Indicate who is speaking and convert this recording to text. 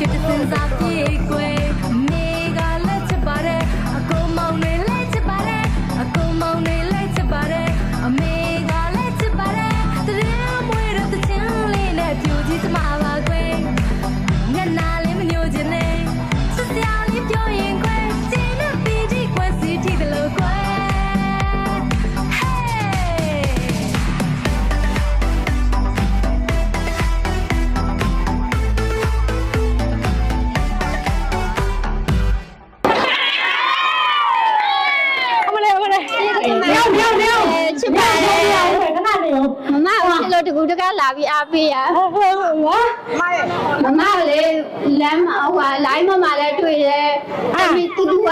Speaker 1: citizens of the equator. မြောက်မြောက်
Speaker 2: ချစ်ပါတယ်
Speaker 1: ခဏနေရော
Speaker 2: မမကိုချစ်လို့တကူတကလာပြီးအားပေးရ
Speaker 1: ဟုတ်ဟုတ်ဟာ
Speaker 2: မမကလေလမ်းမှာဟိုဟာ line မှာလည်းတွေ့တယ်အဲ့ဒီတူတူက